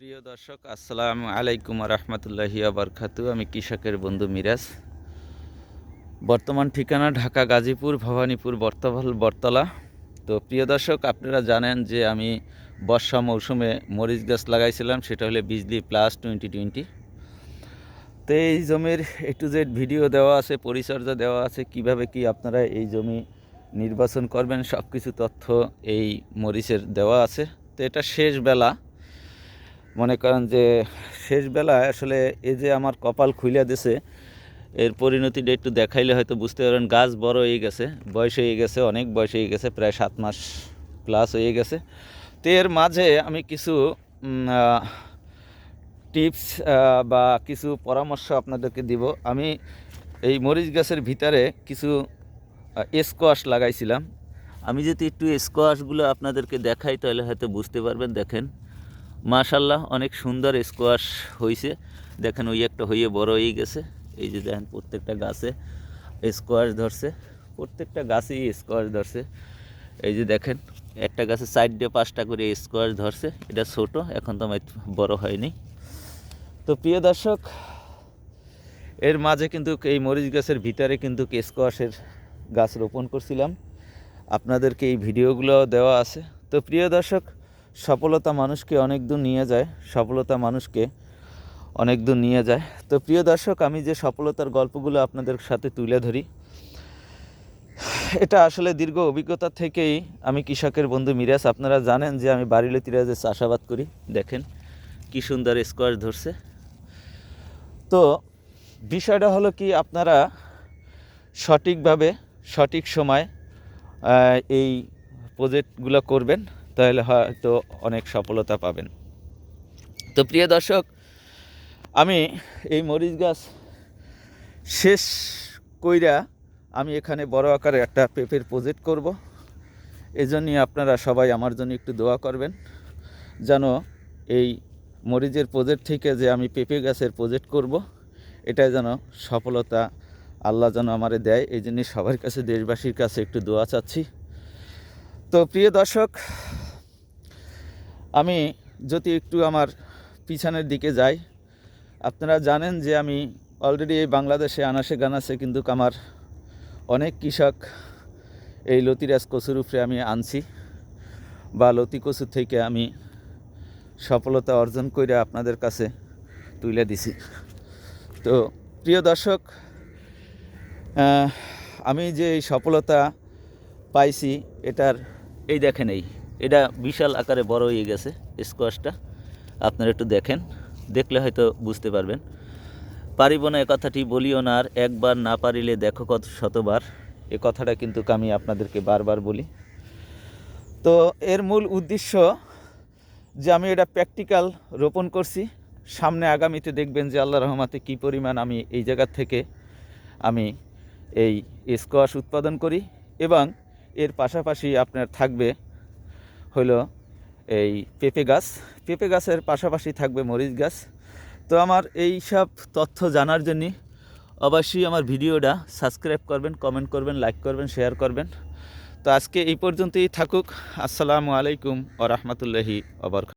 প্রিয় দর্শক, আসসালামু আলাইকুম রহমতুল্লাহি আবরকাতু আমি কৃষকের বন্ধু মিরাজ। বর্তমান ঠিকানা ঢাকা গাজীপুর, ভবানীপুর বর্তমাল বর্তলা তো প্রিয় দর্শক, আপনারা জানেন যে আমি বর্ষা মৌসুমে মরিচ গাছ লাগাইছিলাম, সেটা হলে বিজলি প্লাস টোয়েন্টি টোয়েন্টি। তো এই জমির এ টু জেড ভিডিও দেওয়া আছে, পরিচর্যা দেওয়া আছে, কীভাবে কি আপনারা এই জমি নির্বাচন করবেন সব কিছু তথ্য এই মরিচের দেওয়া আছে। তো এটা শেষ বেলা মনে করেন যে শেষ বেলায় আসলে এই যে আমার কপাল খুলে দিছে, এর পরিণতিটা একটু দেখাইলে হয়তো বুঝতে পারবেন, গাছ বড় হয়ে গেছে, বয়স হয়ে গেছে, অনেক বয়স হয়ে গেছে, প্রায় সাত মাস প্লাস হয়ে গেছে। তো এর মাঝে আমি কিছু টিপস বা কিছু পরামর্শ আপনাদেরকে দিব। আমি এই মরিচ গাছের ভিতরে কিছু স্কোয়াশ লাগাইছিলাম। আমি যদি একটু স্কোয়াশগুলো আপনাদেরকে দেখাই তাহলে হয়তো বুঝতে পারবেন, দেখেন। মাশাল্লাহ অনেক সুন্দর স্কোয়াশ হয়েছে দেখেন ওই একটা হয়ে বড় হয়ে গেছে। এই যে দেখেন, প্রত্যেকটা গাছে স্কোয়াশ ধরছে। প্রত্যেকটা গাছেই স্কোয়াশ ধরছে। এই যে দেখেন, একটা গাছে চারটে, পাঁচটা করে স্কোয়াশ ধরছে। এটা ছোট, এখন তো আমার বড় হয়নি। তো প্রিয় দর্শক, এর মাঝে কিন্তু এই মরিচ গাছের ভিতরে কিন্তু স্কোয়াশের গাছ রোপণ করছিলাম। আপনাদেরকে এই ভিডিওগুলো দেওয়া আছে। তো প্রিয় দর্শক সফলতা মানুষকে অনেক দূর নিয়ে যায়, সফলতা মানুষকে অনেক দূর নিয়ে যায়। তো প্রিয় দর্শক, আমি যে সফলতার গল্পগুলো আপনাদের সাথে তুলে ধরি, এটা আসলে দীর্ঘ অভিজ্ঞতা থেকেই আমি কৃষকের বন্ধু মিরাজ। আপনারা জানেন যে আমি বাড়িলে তিরাজে চাষাবাদ করি, দেখেন কি সুন্দর স্কোয়াশ ধরছে। তো বিষয়টা হলো কি, আপনারা সঠিকভাবে সঠিক সময় এই প্রজেক্টগুলো করবেন। তাহলে হয়তো অনেক সফলতা পাবেন। তো প্রিয় দর্শক, আমি এই মরিচ গাছ শেষ কইরা আমি এখানে বড় আকারে একটা পেঁপের প্রজেক্ট করব। এজন্যই আপনারা সবাই আমার জন্য একটু দোয়া করবেন, যেন এই মরিচের প্রজেক্ট থেকে যে আমি পেঁপে গাছের প্রজেক্ট করব এটা যেন সফলতা আল্লাহ যেন আমারে দেয়। এই জন্যই সবার কাছে দেশবাসীর কাছে একটু দোয়া চাচ্ছি। তো প্রিয় দর্শক আমি যদি একটু আমার পিছনের দিকে যাই, আপনারা জানেন যে আমি অলরেডি এই বাংলাদেশে আনাসে গানাসে কিন্তু আমার অনেক কৃষক এই লতিরাজ কচুর উপরে আমি আনছি বা লতি কচু থেকে আমি সফলতা অর্জন করে আপনাদের কাছে তুলে দিছি। তো প্রিয় দর্শক আমি যে সফলতা পাইছি, এটার এই দেখেন এই এটা বিশাল আকারে বড় হয়ে গেছে স্কোয়াশটা। আপনারা একটু দেখেন, দেখলে হয়তো বুঝতে পারবেন। পারিব না এ কথাটি, বলিও না আর একবার না পারিলে দেখো কত শতবার। এ কথাটা কিন্তু আমি আপনাদেরকে বারবার বলি। তো এর মূল উদ্দেশ্য যে আমি এটা প্র্যাকটিক্যাল রোপণ করছি। সামনে আগামীতে দেখবেন যে আল্লাহ রহমাতে কী পরিমাণ আমি এই জায়গার থেকে আমি এই স্কোয়াশ উৎপাদন করি এবং এর পাশাপাশি আপনার থাকবে হলো এই পেঁপে গাছ। পেঁপে গাছের পাশাপাশি থাকবে মরিচ গাছ। তো আমার এই সব তথ্য জানার জন্য অবশ্যই আমার ভিডিওটা সাবস্ক্রাইব করবেন, কমেন্ট করবেন, লাইক করবেন, শেয়ার করবেন। তো আজকে এই পর্যন্তই থাকুক। আসসালামু আলাইকুম ও রহমতুল্লাহি অবরক